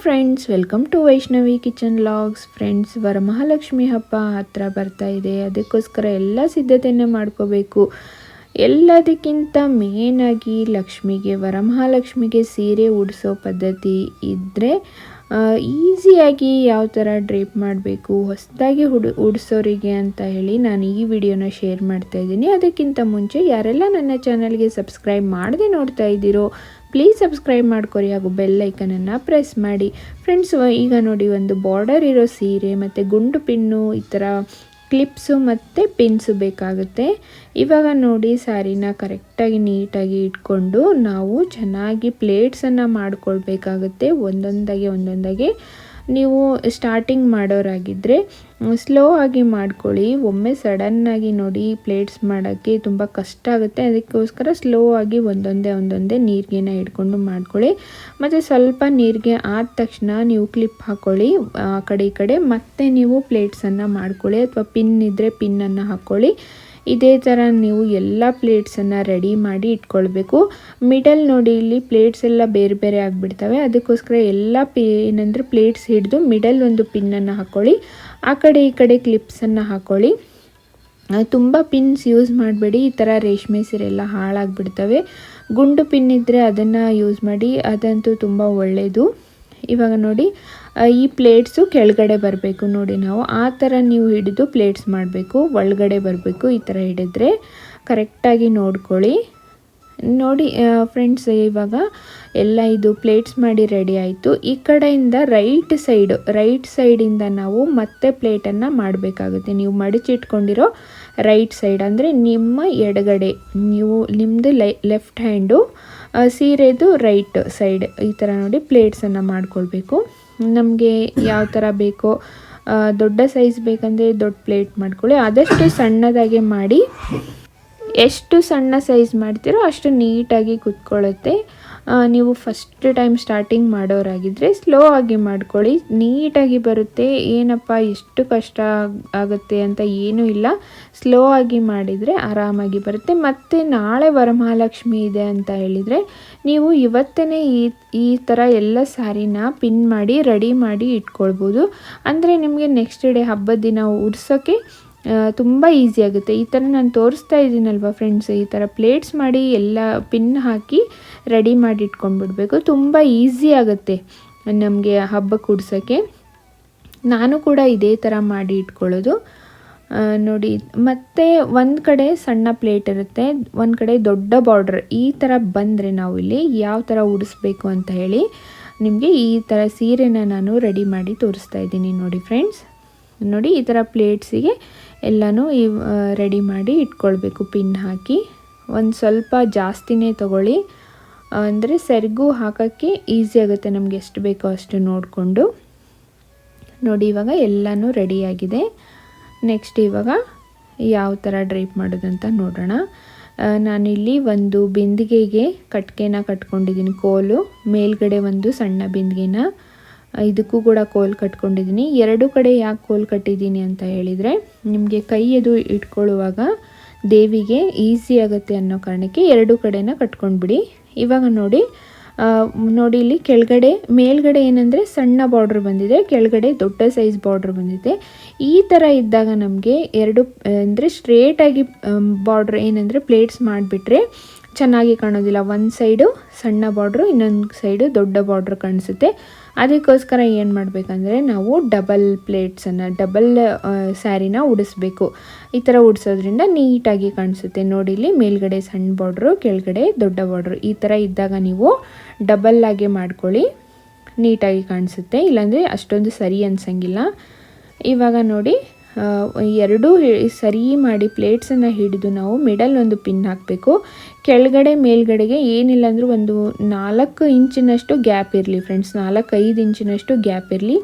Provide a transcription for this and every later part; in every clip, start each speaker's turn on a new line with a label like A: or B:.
A: Friends welcome to Vaishnavi kitchen logs friends Varamahalakshmi ಹಬ್ಬ ಹತ್ರ ಬರ್ತಾ ಇದೆ. ಅದಕ್ಕೋಸ್ಕರ ಎಲ್ಲ ಸಿದ್ಧತೆಯನ್ನು ಮಾಡ್ಕೋಬೇಕು. ಎಲ್ಲದಕ್ಕಿಂತ ಮೇನಾಗಿ ಲಕ್ಷ್ಮಿಗೆ, ವರಮಹಾಲಕ್ಷ್ಮಿಗೆ ಸೀರೆ ಉಡಿಸೋ ಪದ್ಧತಿ ಇದ್ದರೆ ಈಸಿಯಾಗಿ ಯಾವ ಥರ ಡ್ರೇಪ್ ಮಾಡಬೇಕು, ಹೊಸದಾಗಿ ಹುಡು, ಉಡಿಸೋರಿಗೆ ಅಂತ ಹೇಳಿ ನಾನು ಈ ವಿಡಿಯೋನ ಶೇರ್ ಮಾಡ್ತಾ ಇದ್ದೀನಿ. ಅದಕ್ಕಿಂತ ಮುಂಚೆ ಯಾರೆಲ್ಲ ನನ್ನ ಚಾನಲ್ಗೆ ಸಬ್ಸ್ಕ್ರೈಬ್ ಮಾಡದೆ ನೋಡ್ತಾ ಇದ್ದೀರೋ ಪ್ಲೀಸ್ ಸಬ್ಸ್ಕ್ರೈಬ್ ಮಾಡ್ಕೊರಿ ಹಾಗೂ ಬೆಲ್ ಐಕನನ್ನು ಪ್ರೆಸ್ ಮಾಡಿ. ಫ್ರೆಂಡ್ಸ್ ಈಗ ನೋಡಿ ಒಂದು ಬಾರ್ಡರ್ ಇರೋ ಸೀರೆ ಮತ್ತು ಗುಂಡು ಪಿನ್ನು ಈ ಥರ ಕ್ಲಿಪ್ಸು ಮತ್ತು ಪಿನ್ಸು ಬೇಕಾಗುತ್ತೆ. ಇವಾಗ ನೋಡಿ ಸ್ಯಾರಿನ ಕರೆಕ್ಟಾಗಿ ನೀಟಾಗಿ ಇಟ್ಕೊಂಡು ನಾವು ಚೆನ್ನಾಗಿ ಪ್ಲೇಟ್ಸನ್ನು ಮಾಡ್ಕೊಳ್ಬೇಕಾಗುತ್ತೆ ಒಂದೊಂದಾಗಿ ಒಂದೊಂದಾಗಿ. ನೀವು ಸ್ಟಾರ್ಟಿಂಗ್ ಮಾಡೋರಾಗಿದ್ದರೆ ಸ್ಲೋ ಆಗಿ ಮಾಡ್ಕೊಳ್ಳಿ. ಒಮ್ಮೆ ಸಡನ್ನಾಗಿ ನೋಡಿ ಪ್ಲೇಟ್ಸ್ ಮಾಡೋಕ್ಕೆ ತುಂಬ ಕಷ್ಟ ಆಗುತ್ತೆ. ಅದಕ್ಕೋಸ್ಕರ ಸ್ಲೋ ಆಗಿ ಒಂದೊಂದೇ ಒಂದೊಂದೇ ನೀರಿಗೆನ ಇಟ್ಕೊಂಡು ಮಾಡ್ಕೊಳ್ಳಿ. ಮತ್ತು ಸ್ವಲ್ಪ ನೀರಿಗೆ ಆದ ತಕ್ಷಣ ನೀವು ಕ್ಲಿಪ್ ಹಾಕ್ಕೊಳ್ಳಿ ಆ ಕಡೆ ಈ ಕಡೆ. ಮತ್ತೆ ನೀವು ಪ್ಲೇಟ್ಸನ್ನು ಮಾಡ್ಕೊಳ್ಳಿ. ಅಥವಾ ಪಿನ್ ಇದ್ದರೆ ಪಿನ್ನನ್ನು ಹಾಕ್ಕೊಳ್ಳಿ ಇದೇ ಥರ ನೀವು ಎಲ್ಲ ಪ್ಲೇಟ್ಸನ್ನು ರೆಡಿ ಮಾಡಿ ಇಟ್ಕೊಳ್ಬೇಕು. ಮಿಡಲ್ ನೋಡಿ ಇಲ್ಲಿ ಪ್ಲೇಟ್ಸ್ ಎಲ್ಲ ಬೇರೆ ಬೇರೆ ಆಗಿಬಿಡ್ತವೆ. ಅದಕ್ಕೋಸ್ಕರ ಎಲ್ಲ ಪಿ ಏನಂದರೆ ಪ್ಲೇಟ್ಸ್ ಹಿಡಿದು ಮಿಡಲ್ ಒಂದು ಪಿನ್ನನ್ನು ಹಾಕ್ಕೊಳ್ಳಿ ಆ ಕಡೆ ಈ ಕಡೆ ಕ್ಲಿಪ್ಸನ್ನು ಹಾಕ್ಕೊಳ್ಳಿ ತುಂಬ ಪಿನ್ಸ್ ಯೂಸ್ ಮಾಡಬೇಡಿ. ಈ ಥರ ರೇಷ್ಮೆ ಸೀರೆ ಎಲ್ಲ ಹಾಳಾಗಿಬಿಡ್ತವೆ. ಗುಂಡು ಪಿನ್ ಇದ್ದರೆ ಅದನ್ನು ಯೂಸ್ ಮಾಡಿ, ಅದಂತೂ ತುಂಬ ಒಳ್ಳೆಯದು ಇವಾಗ ನೋಡಿ ಈ ಪ್ಲೇಟ್ಸು ಕೆಳಗಡೆ ಬರಬೇಕು ನೋಡಿ ನಾವು. ಆ ಥರ ನೀವು ಹಿಡಿದು ಪ್ಲೇಟ್ಸ್ ಮಾಡಬೇಕು. ಒಳಗಡೆ ಬರಬೇಕು ಈ ಥರ ಹಿಡಿದ್ರೆ. ಕರೆಕ್ಟಾಗಿ ನೋಡ್ಕೊಳ್ಳಿ. ನೋಡಿ ಫ್ರೆಂಡ್ಸ್ ಇವಾಗ ಎಲ್ಲ ಇದು ಪ್ಲೇಟ್ಸ್ ಮಾಡಿ ರೆಡಿ ಆಯಿತು. ಈ ಕಡೆಯಿಂದ ರೈಟ್ ಸೈಡು ರೈಟ್ ಸೈಡಿಂದ ನಾವು ಮತ್ತೆ ಪ್ಲೇಟನ್ನು ಮಾಡಬೇಕಾಗುತ್ತೆ. ನೀವು ಮಡಚಿಟ್ಕೊಂಡಿರೋ ರೈಟ್ ಸೈಡ್ ಅಂದರೆ ನಿಮ್ಮ ಎಡಗಡೆ, ನೀವು ನಿಮ್ಮದು ಲೆಫ್ಟ್ ಹ್ಯಾಂಡು ಸೀರೆದು ರೈಟ್ ಸೈಡ್ ಈ ಥರ ನೋಡಿ ಪ್ಲೇಟ್ಸನ್ನು ಮಾಡ್ಕೊಳ್ಬೇಕು. ನಮಗೆ ಯಾವ ಥರ ಬೇಕೋ ದೊಡ್ಡ ಸೈಜ್ ಬೇಕಂದರೆ ದೊಡ್ಡ ಪ್ಲೇಟ್ ಮಾಡ್ಕೊಳ್ಳಿ. ಆದಷ್ಟು ಸಣ್ಣದಾಗೆ ಮಾಡಿ, ಎಷ್ಟು ಸಣ್ಣ ಸೈಜ್ ಮಾಡ್ತೀರೋ ಅಷ್ಟು ನೀಟಾಗಿ ಕುತ್ಕೊಳ್ಳುತ್ತೆ. ನೀವು ಫಸ್ಟ್ ಟೈಮ್ ಸ್ಟಾರ್ಟಿಂಗ್ ಮಾಡೋರಾಗಿದ್ದರೆ ಸ್ಲೋ ಆಗಿ ಮಾಡ್ಕೊಳ್ಳಿ. ನೀಟಾಗಿ ಬರುತ್ತೆ. ಏನಪ್ಪ, ಎಷ್ಟು ಕಷ್ಟ ಆಗುತ್ತೆ ಅಂತ ಏನೂ ಇಲ್ಲ. ಸ್ಲೋ ಆಗಿ ಮಾಡಿದರೆ ಆರಾಮಾಗಿ ಬರುತ್ತೆ. ಮತ್ತು ನಾಳೆ ವರಮಹಾಲಕ್ಷ್ಮಿ ಇದೆ ಅಂತ ಹೇಳಿದರೆ ನೀವು ಇವತ್ತೇ ಈ ಈ ಥರ ಎಲ್ಲ ಸ್ಯಾರಿನ ಪಿನ್ ಮಾಡಿ ರೆಡಿ ಮಾಡಿ ಇಟ್ಕೊಳ್ಬೋದು. ಅಂದರೆ ನಿಮಗೆ ನೆಕ್ಸ್ಟ್ ಡೇ ಹಬ್ಬದ ದಿನ ಉಡ್ಸೋಕ್ಕೆ ತುಂಬ ಈಸಿ ಆಗುತ್ತೆ. ಈ ಥರ ನಾನು ತೋರಿಸ್ತಾ ಇದ್ದೀನಲ್ವ ಫ್ರೆಂಡ್ಸ್ ಈ ಥರ ಪ್ಲೇಟ್ಸ್ ಮಾಡಿ ಎಲ್ಲ ಪಿನ್ ಹಾಕಿ ರೆಡಿ ಮಾಡಿ ಇಟ್ಕೊಂಡ್ಬಿಡ್ಬೇಕು. ತುಂಬ ಈಸಿ ಆಗುತ್ತೆ ನಮಗೆ ಹಬ್ಬ ಕೂಡ್ಸೋಕ್ಕೆ. ನಾನು ಕೂಡ ಇದೇ ಥರ ಮಾಡಿ ಇಟ್ಕೊಳ್ಳೋದು. ನೋಡಿ, ಮತ್ತು ಒಂದು ಕಡೆ ಸಣ್ಣ ಪ್ಲೇಟ್ ಇರುತ್ತೆ, ಒಂದು ಕಡೆ ದೊಡ್ಡ ಬಾರ್ಡ್ರ್ ಈ ಥರ ಬಂದರೆ ನಾವು ಇಲ್ಲಿ ಯಾವ ಥರ ಉಡಿಸ್ಬೇಕು ಅಂತ ಹೇಳಿ ನಿಮಗೆ ಈ ಥರ ಸೀರೆನ ನಾನು ರೆಡಿ ಮಾಡಿ ತೋರಿಸ್ತಾ ಇದ್ದೀನಿ ನೋಡಿ ಫ್ರೆಂಡ್ಸ್ ನೋಡಿ, ಈ ಥರ ಪ್ಲೇಟ್ಸಿಗೆ ಎಲ್ಲನೂ ಈ ರೆಡಿ ಮಾಡಿ ಇಟ್ಕೊಳ್ಬೇಕು. ಪಿನ್ ಹಾಕಿ. ಒಂದು ಸ್ವಲ್ಪ ಜಾಸ್ತಿನೇ ತಗೊಳ್ಳಿ. ಅಂದರೆ ಸೆರಗು ಹಾಕೋಕ್ಕೆ ಈಸಿ ಆಗುತ್ತೆ ನಮಗೆ ಎಷ್ಟು ಬೇಕೋ ಅಷ್ಟು ನೋಡಿಕೊಂಡು. ನೋಡಿ, ಇವಾಗ ಎಲ್ಲನೂ ರೆಡಿಯಾಗಿದೆ ನೆಕ್ಸ್ಟ್ ಇವಾಗ ಯಾವ ಥರ ಡ್ರೈಪ್ ಮಾಡೋದಂತ ನೋಡೋಣ. ನಾನಿಲ್ಲಿ ಒಂದು ಬಿಂದಿಗೆಗೆ ಕಟ್ಕೆನ ಕಟ್ಕೊಂಡಿದ್ದೀನಿ. ಕೋಲು. ಮೇಲ್ಗಡೆ ಒಂದು ಸಣ್ಣ ಬಿಂದಿಗೆನ. ಇದಕ್ಕೂ ಕೂಡ ಕೋಲ್ ಕಟ್ಕೊಂಡಿದ್ದೀನಿ. ಎರಡು ಕಡೆ ಯಾಕೆ ಕೋಲ್ ಕಟ್ಟಿದ್ದೀನಿ ಅಂತ ಹೇಳಿದರೆ, ನಿಮಗೆ ಕೈ ಎದು ಇಟ್ಕೊಳ್ಳುವಾಗ ದೇವಿಗೆ ಈಸಿ ಆಗುತ್ತೆ ಅನ್ನೋ ಕಾರಣಕ್ಕೆ ಎರಡು ಕಡೆನ ಕಟ್ಕೊಂಡ್ಬಿಡಿ. ಇವಾಗ ನೋಡಿ ನೋಡಿ ಇಲ್ಲಿ ಕೆಳಗಡೆ, ಮೇಲ್ಗಡೆ ಏನಂದರೆ ಸಣ್ಣ ಬಾರ್ಡ್ರ್ ಬಂದಿದೆ, ಕೆಳಗಡೆ ದೊಡ್ಡ ಸೈಜ್ ಬಾರ್ಡ್ರ್ ಬಂದಿದೆ. ಈ ಥರ ಇದ್ದಾಗ ನಮಗೆ ಎರಡು, ಅಂದರೆ ಸ್ಟ್ರೇಟಾಗಿ ಬಾರ್ಡ್ರ್ ಏನಂದರೆ ಪ್ಲೇಟ್ಸ್ ಮಾಡಿಬಿಟ್ರೆ ಚೆನ್ನಾಗಿ ಕಾಣೋದಿಲ್ಲ. ಒಂದು ಸೈಡು ಸಣ್ಣ ಬಾರ್ಡ್ರು ಇನ್ನೊಂದು ಸೈಡು ದೊಡ್ಡ ಬಾರ್ಡ್ರು ಕಾಣಿಸುತ್ತೆ. ಅದಕ್ಕೋಸ್ಕರ ಏನು ಮಾಡಬೇಕಂದ್ರೆ ನಾವು ಡಬಲ್ ಪ್ಲೇಟ್ಸನ್ನು ಡಬಲ್ ಸ್ಯಾರಿನ ಉಡಿಸ್ಬೇಕು. ಈ ಥರ ಉಡಿಸೋದ್ರಿಂದ ನೀಟಾಗಿ ಕಾಣಿಸುತ್ತೆ. ನೋಡಿ ಇಲ್ಲಿ ಮೇಲ್ಗಡೆ ಸಣ್ಣ ಬಾರ್ಡ್ರು ಕೆಳಗಡೆ ದೊಡ್ಡ ಬಾರ್ಡ್ರು ಈ ಥರ ಇದ್ದಾಗ ನೀವು ಡಬಲ್ ಡಬಲ್ಲಾಗೆ ಮಾಡ್ಕೊಳ್ಳಿ. ನೀಟಾಗಿ ಕಾಣಿಸುತ್ತೆ. ಇಲ್ಲಾಂದರೆ ಅಷ್ಟೊಂದು ಸರಿ ಅನ್ಸಂಗಿಲ್ಲ. ಇವಾಗ ನೋಡಿ ಎರಡೂ ಸರಿ ಮಾಡಿ ಪ್ಲೇಟ್ಸನ್ನು ಹಿಡಿದು ನಾವು ಮಿಡಲ್ ಒಂದು ಪಿನ್ ಹಾಕಬೇಕು. ಕೆಳಗಡೆ, ಮೇಲ್ಗಡೆಗೆ ಏನಿಲ್ಲ ಅಂದರೂ ಒಂದು ನಾಲ್ಕು ಇಂಚಿನಷ್ಟು ಗ್ಯಾಪ್ ಇರಲಿ ಫ್ರೆಂಡ್ಸ್. ನಾಲ್ಕು, ಐದು ಇಂಚಿನಷ್ಟು ಗ್ಯಾಪ್ ಇರಲಿ.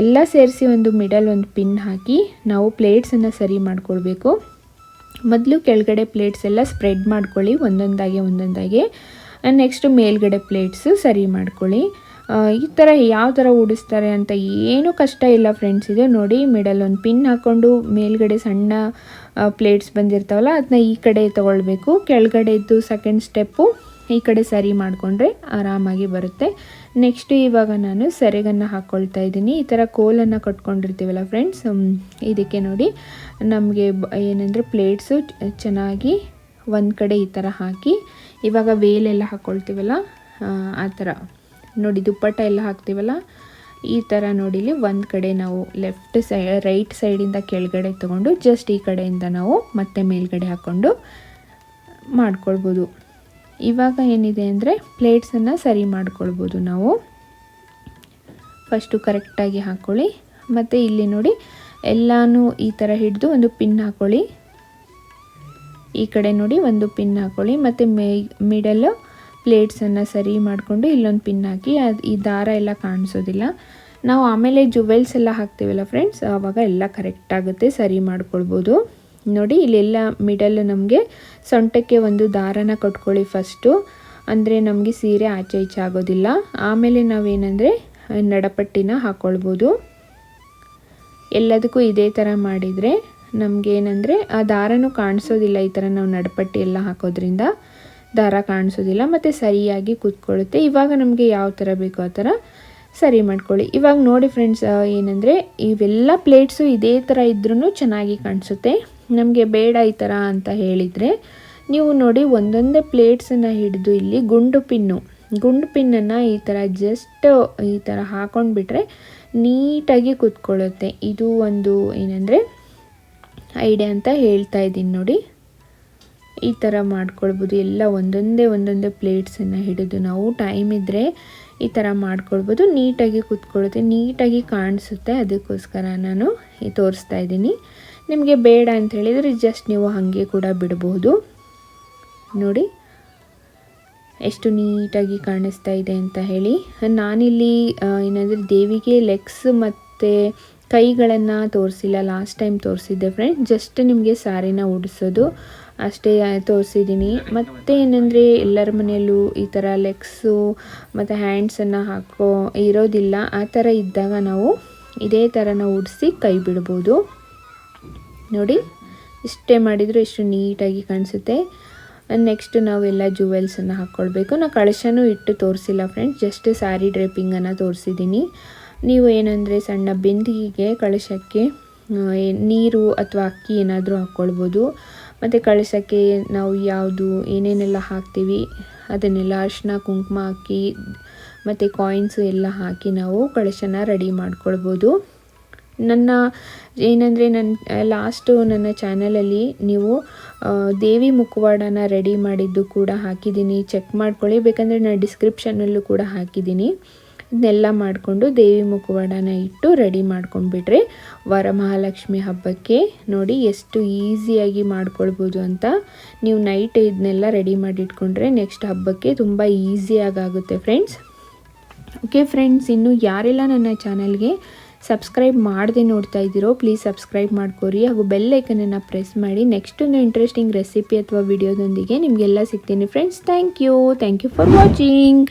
A: ಎಲ್ಲ ಸೇರಿಸಿ ಒಂದು ಮಿಡಲ್ ಒಂದು ಪಿನ್ ಹಾಕಿ ನಾವು ಪ್ಲೇಟ್ಸನ್ನು ಸರಿ ಮಾಡಿಕೊಳ್ಬೇಕು ಮೊದಲು ಕೆಳಗಡೆ ಪ್ಲೇಟ್ಸ್ ಎಲ್ಲ ಸ್ಪ್ರೆಡ್ ಮಾಡ್ಕೊಳ್ಳಿ ಒಂದೊಂದಾಗೆ ಒಂದೊಂದಾಗೆ. ನೆಕ್ಸ್ಟು ಮೇಲ್ಗಡೆ ಪ್ಲೇಟ್ಸು ಸರಿ ಮಾಡ್ಕೊಳ್ಳಿ. ಈ ಥರ ಯಾವ ಥರ ಉಡಿಸ್ತಾರೆ ಅಂತ ಏನೂ ಕಷ್ಟ ಇಲ್ಲ ಫ್ರೆಂಡ್ಸ್ ಇದು ನೋಡಿ ಮಿಡಲ್ ಒಂದು ಪಿನ್ ಹಾಕ್ಕೊಂಡು ಮೇಲ್ಗಡೆ ಸಣ್ಣ ಪ್ಲೇಟ್ಸ್ ಬಂದಿರ್ತಾವಲ್ಲ ಅದನ್ನ ಈ ಕಡೆ ತೊಗೊಳ್ಬೇಕು. ಕೆಳಗಡೆ ಇದ್ದು ಸೆಕೆಂಡ್ ಸ್ಟೆಪ್ಪು ಈ ಕಡೆ ಸರಿ ಮಾಡಿಕೊಂಡ್ರೆ ಆರಾಮಾಗಿ ಬರುತ್ತೆ. ನೆಕ್ಸ್ಟು ಇವಾಗ ನಾನು ಸೆರೆಗನ್ನು ಹಾಕ್ಕೊಳ್ತಾ ಇದ್ದೀನಿ. ಈ ಥರ ಕೋಲನ್ನು ಕಟ್ಕೊಂಡಿರ್ತೀವಲ್ಲ ಫ್ರೆಂಡ್ಸ್ ಇದಕ್ಕೆ ನೋಡಿ. ನಮಗೆ ಏನಂದರೆ ಪ್ಲೇಟ್ಸು ಚೆನ್ನಾಗಿ ಒಂದು ಕಡೆ ಈ ಥರ ಹಾಕಿ ಇವಾಗ ವೇಲೆಲ್ಲ ಹಾಕ್ಕೊಳ್ತೀವಲ್ಲ ಆ, ಆ ಥರ ನೋಡಿ ದುಪ್ಪಟ್ಟ ಎಲ್ಲ ಹಾಕ್ತೀವಲ್ಲ? ಈ ಥರ ನೋಡಿಲಿ ಒಂದು ಕಡೆ ನಾವು ಲೆಫ್ಟ್ ಸೈ ರೈಟ್ ಸೈಡಿಂದ ಕೆಳಗಡೆ ತೊಗೊಂಡು ಜಸ್ಟ್ ಈ ಕಡೆಯಿಂದ ನಾವು ಮತ್ತೆ ಮೇಲ್ಗಡೆ ಹಾಕ್ಕೊಂಡು ಮಾಡ್ಕೊಳ್ಬೋದು. ಇವಾಗ ಏನಿದೆ ಅಂದರೆ ಪ್ಲೇಟ್ಸನ್ನು ಸರಿ ಮಾಡ್ಕೊಳ್ಬೋದು ನಾವು. ಫಸ್ಟು ಕರೆಕ್ಟಾಗಿ ಹಾಕ್ಕೊಳ್ಳಿ ಮತ್ತು ಇಲ್ಲಿ ನೋಡಿ ಎಲ್ಲನೂ ಈ ಥರ ಹಿಡಿದು ಒಂದು ಪಿನ್ ಹಾಕ್ಕೊಳ್ಳಿ ಈ ಕಡೆ ನೋಡಿ ಒಂದು ಪಿನ್ ಹಾಕ್ಕೊಳ್ಳಿ ಮತ್ತು ಮೇ ಮಿಡಲ್ಲು ಪ್ಲೇಟ್ಸನ್ನು ಸರಿ ಮಾಡಿಕೊಂಡು ಇಲ್ಲೊಂದು ಪಿನ್ ಹಾಕಿ ಅದು ಈ ದಾರ ಎಲ್ಲ ಕಾಣಿಸೋದಿಲ್ಲ. ನಾವು ಆಮೇಲೆ ಜುವೆಲ್ಸ್ ಎಲ್ಲ ಹಾಕ್ತೀವಲ್ಲ ಫ್ರೆಂಡ್ಸ್, ಆವಾಗ ಎಲ್ಲ ಕರೆಕ್ಟ್ ಆಗುತ್ತೆ, ಸರಿ ಮಾಡ್ಕೊಳ್ಬೋದು. ನೋಡಿ, ಇಲ್ಲೆಲ್ಲ ಮಿಡಲ್ ನಮಗೆ ಸೊಂಟಕ್ಕೆ ಒಂದು ದಾರನ ಕಟ್ಕೊಳ್ಳಿ ಫಸ್ಟು ಅಂದರೆ ನಮಗೆ ಸೀರೆ ಆಚೆ ಈಚೆ ಆಗೋದಿಲ್ಲ. ಆಮೇಲೆ ನಾವೇನಂದರೆ ನಡಪಟ್ಟಿನ ಹಾಕ್ಕೊಳ್ಬೋದು ಎಲ್ಲದಕ್ಕೂ ಇದೇ ಥರ ಮಾಡಿದರೆ ನಮಗೇನೆಂದರೆ ಆ ದಾರನೂ ಕಾಣಿಸೋದಿಲ್ಲ ಈ ಥರ ನಾವು ನಡಪಟ್ಟಿ ಎಲ್ಲ ಹಾಕೋದ್ರಿಂದ. ದಾರ ಕಾಣಿಸೋದಿಲ್ಲ, ಮತ್ತು ಸರಿಯಾಗಿ ಕೂತ್ಕೊಳ್ಳುತ್ತೆ. ಇವಾಗ ನಮಗೆ ಯಾವ ಥರ ಬೇಕೋ ಆ ಥರ ಸರಿ ಮಾಡ್ಕೊಳ್ಳಿ. ಇವಾಗ ನೋಡಿ ಫ್ರೆಂಡ್ಸ್ ಏನಂದರೆ ಇವೆಲ್ಲ ಪ್ಲೇಟ್ಸು ಇದೇ ಥರ ಇದ್ರೂ ಚೆನ್ನಾಗಿ ಕಾಣಿಸುತ್ತೆ. ನಮಗೆ ಬೇಡ ಈ ಥರ ಅಂತ ಹೇಳಿದರೆ ನೀವು ನೋಡಿ ಒಂದೊಂದೇ ಪ್ಲೇಟ್ಸನ್ನು ಹಿಡಿದು ಇಲ್ಲಿ ಗುಂಡು ಪಿನ್ನು, ಗುಂಡು ಪಿನ್ನನ್ನು ಈ ಥರ ಜಸ್ಟ್ ಈ ಥರ ಹಾಕೊಂಡ್ಬಿಟ್ರೆ ನೀಟಾಗಿ ಕೂತ್ಕೊಳ್ಳುತ್ತೆ. ಇದು ಒಂದು ಏನಂದರೆ ಐಡಿಯಾ ಅಂತ ಹೇಳ್ತಾ ಇದ್ದೀನಿ ನೋಡಿ. ಈ ಥರ ಮಾಡ್ಕೊಳ್ಬೋದು. ಎಲ್ಲ ಒಂದೊಂದೇ ಒಂದೊಂದೇ ಪ್ಲೇಟ್ಸನ್ನು ಹಿಡಿದು ನಾವು ಟೈಮ್ ಇದ್ದರೆ ಈ ಥರ ಮಾಡ್ಕೊಳ್ಬೋದು. ನೀಟಾಗಿ ಕೂತ್ಕೊಳ್ಳುತ್ತೆ. ನೀಟಾಗಿ ಕಾಣಿಸುತ್ತೆ. ಅದಕ್ಕೋಸ್ಕರ ನಾನು ಈ ತೋರಿಸ್ತಾ ಇದ್ದೀನಿ. ನಿಮಗೆ ಬೇಡ ಅಂತ ಹೇಳಿದರೆ ಜಸ್ಟ್ ನೀವು ಹಾಗೆ ಕೂಡ ಬಿಡಬಹುದು ನೋಡಿ. ಎಷ್ಟು ನೀಟಾಗಿ ಕಾಣಿಸ್ತಾ ಇದೆ ಅಂತ ಹೇಳಿ. ನಾನಿಲ್ಲಿ ಏನಂದರೆ ದೇವಿಗೆ ಲೆಗ್ಸ್ ಮತ್ತು ಕೈಗಳನ್ನು ತೋರಿಸಿಲ್ಲ. ಲಾಸ್ಟ್ ಟೈಮ್ ತೋರಿಸಿದ್ದೆ ಫ್ರೆಂಡ್ ಜಸ್ಟ್ ನಿಮಗೆ ಸಾರಿನ ಉಡಿಸೋದು. ಅಷ್ಟೇ ತೋರಿಸಿದ್ದೀನಿ ಮತ್ತು ಏನಂದರೆ ಎಲ್ಲರ ಮನೆಯಲ್ಲೂ ಈ ಥರ ಲೆಗ್ಸು, ಮತ್ತು ಹ್ಯಾಂಡ್ಸನ್ನು ಹಾಕೋ ಇರೋದಿಲ್ಲ. ಆ ಥರ ಇದ್ದಾಗ ನಾವು ಇದೇ ಥರ ನಾವು ಉಡಿಸಿ ಕೈ ಬಿಡ್ಬೋದು. ನೋಡಿ, ಇಷ್ಟೇ ಮಾಡಿದರೂ ಇಷ್ಟು ನೀಟಾಗಿ ಕಾಣಿಸುತ್ತೆ. ನೆಕ್ಸ್ಟ್ ನಾವೆಲ್ಲ ಜುವೆಲ್ಸನ್ನು ಹಾಕ್ಕೊಳ್ಬೇಕು ನಾನು ಕಳಶನೂ ಇಟ್ಟು ತೋರಿಸಿಲ್ಲ ಫ್ರೆಂಡ್ಸ್ ಜಸ್ಟ್ ಸ್ಯಾರಿ ಡ್ರೇಪಿಂಗನ್ನು ತೋರಿಸಿದ್ದೀನಿ ನೀವು ಏನಂದರೆ ಸಣ್ಣ ಬಿಂದಿಗೆಗೆ ಕಳಶಕ್ಕೆ ನೀರು ಅಥವಾ ಅಕ್ಕಿ ಏನಾದರೂ ಹಾಕ್ಕೊಳ್ಬೋದು ಮತ್ತು ಕಳಶಕ್ಕೆ ನಾವು ಯಾವುದು ಏನೇನೆಲ್ಲ ಹಾಕ್ತೀವಿ, ಅದನ್ನೆಲ್ಲ ಅರಿಶಿನ, ಕುಂಕುಮ ಹಾಕಿ, ಮತ್ತು ಕಾಯಿನ್ಸು ಎಲ್ಲ ಹಾಕಿ ನಾವು ಕಳಶನ ರೆಡಿ ಮಾಡ್ಕೊಳ್ಬೋದು. ನನ್ನ ಏನಂದರೆ ನನ್ನ ಲಾಸ್ಟು ನನ್ನ ಚಾನಲಲ್ಲಿ ನೀವು ದೇವಿ ಮುಖವಾಡನ ರೆಡಿ ಮಾಡಿದ್ದು ಕೂಡ ಹಾಕಿದ್ದೀನಿ. ಚೆಕ್ ಮಾಡ್ಕೊಳ್ಳಿ, ಬೇಕಂದರೆ ನಾನು ಡಿಸ್ಕ್ರಿಪ್ಷನಲ್ಲೂ ಕೂಡ ಹಾಕಿದ್ದೀನಿ. ಇದನ್ನೆಲ್ಲ ಮಾಡಿಕೊಂಡು ದೇವಿ ಮುಖವಾಡನ ಇಟ್ಟು ರೆಡಿ ಮಾಡ್ಕೊಂಡ್ಬಿಟ್ರೆ ವರಮಹಾಲಕ್ಷ್ಮಿ ಹಬ್ಬಕ್ಕೆ ನೋಡಿ ಎಷ್ಟು ಈಸಿಯಾಗಿ ಮಾಡ್ಕೊಳ್ಬೋದು ಅಂತ. ನೀವು ನೈಟ್ ಇದನ್ನೆಲ್ಲ ರೆಡಿ ಮಾಡಿ ಇಟ್ಕೊಂಡ್ರೆ ನೆಕ್ಸ್ಟ್ ಹಬ್ಬಕ್ಕೆ ತುಂಬ ಈಸಿಯಾಗಿ ಆಗುತ್ತೆ ಫ್ರೆಂಡ್ಸ್ ಓಕೆ ಫ್ರೆಂಡ್ಸ್ ಇನ್ನು ಯಾರೆಲ್ಲ ನನ್ನ ಚಾನಲ್ಗೆ ಸಬ್ಸ್ಕ್ರೈಬ್ ಮಾಡದೆ ನೋಡ್ತಾ ಇದ್ದೀರೋ ಪ್ಲೀಸ್ ಸಬ್ಸ್ಕ್ರೈಬ್ ಮಾಡ್ಕೋರಿ. ಹಾಗೂ ಬೆಲ್ ಐಕನನ್ನು ಪ್ರೆಸ್ ಮಾಡಿ ನೆಕ್ಸ್ಟ್ ಒಂದು ಇಂಟ್ರೆಸ್ಟಿಂಗ್ ರೆಸಿಪಿ ಅಥವಾ ವಿಡಿಯೋದೊಂದಿಗೆ ನಿಮಗೆಲ್ಲ ಸಿಗ್ತೀನಿ friends thank you thank you for watching